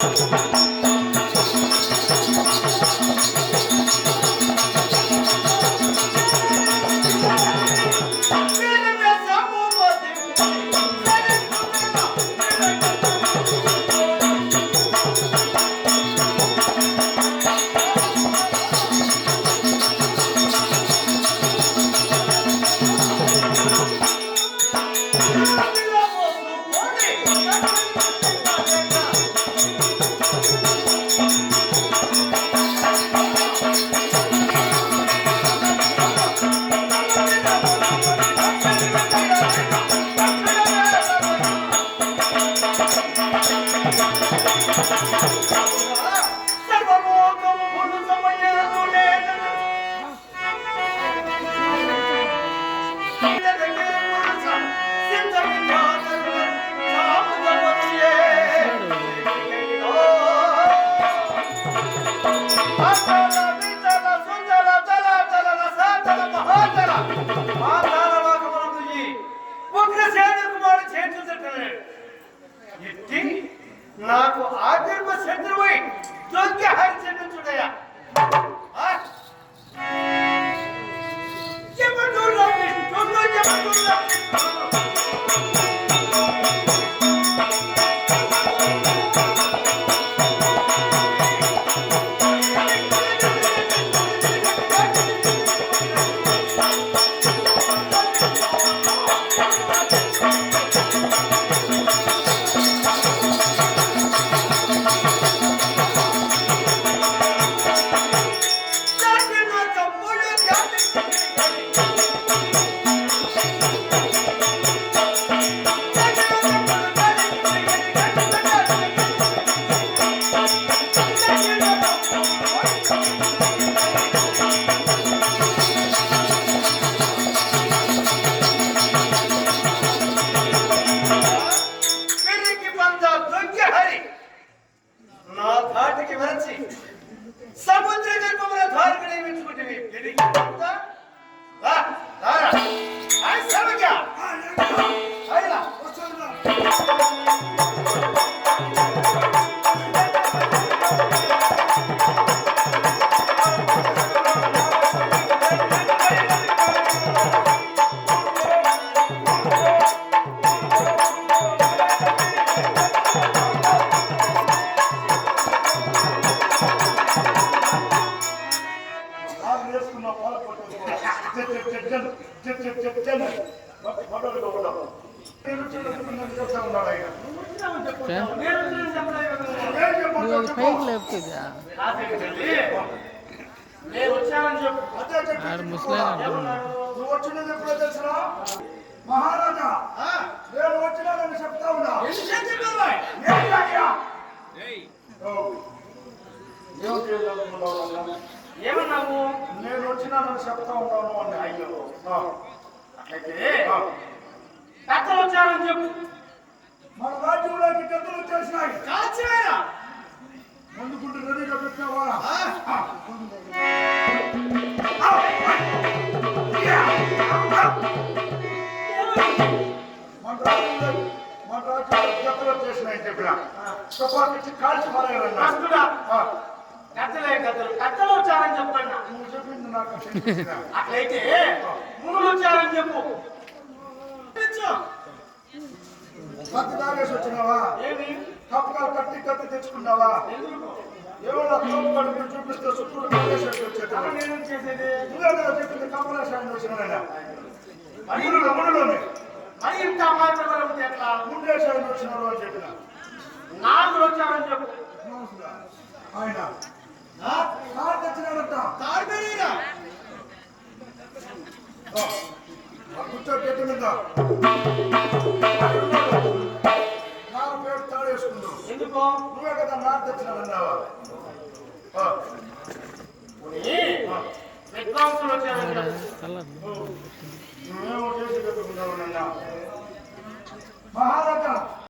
Música சர்வமோக నాకు ఆగర్భ శత్రువై దొంగ హరిచంద్రుడయ్యా నువ్వు అది పైకి లేపుతుందా నేను ఆడు తెలుసునా? మహారాజా నేను వచ్చినానని చెప్తా ఉన్నా. ఏం? ఏమన్నావు నేను వచ్చినానని చెప్తా ఉన్నాను అని అయ్యో. అట్లయితే. కథలు వచ్చారని చెప్పు మన రాజ్యంలోకి గద్దలు వచ్చేసినాయి కాల్చివేరా ముందుకుంటూ రెడీగా. ఆ. మన రాజ్యంలో మన రాజ్యంలో గద్దలు వచ్చేసినాయి చెప్పిన కాల్చి ఆ. కథలే కథలు. కథలు వచ్చారని నువ్వు చెప్పింది నాకు? అట్లయితే మునులు వచ్చారని చెప్పు. కత్తి తాగేసి వచ్చినావా? ఏమి? కత్తి కత్తి తెచ్చుకున్నావా? ఎవరో తోపు కడుపు చూపిస్తే వచ్చేది. అలా నేనేం చేసేది? నువ్వే కదా చెప్పింది మరి మునులు మునులోనే మరి ఇంత మాత్రమే ఉంటే ఎట్లా ముందేశాన్ని వచ్చినారు అని చెప్పిన. నాలుగు వచ్చారని చెప్పు. ఆయన. నువ్వే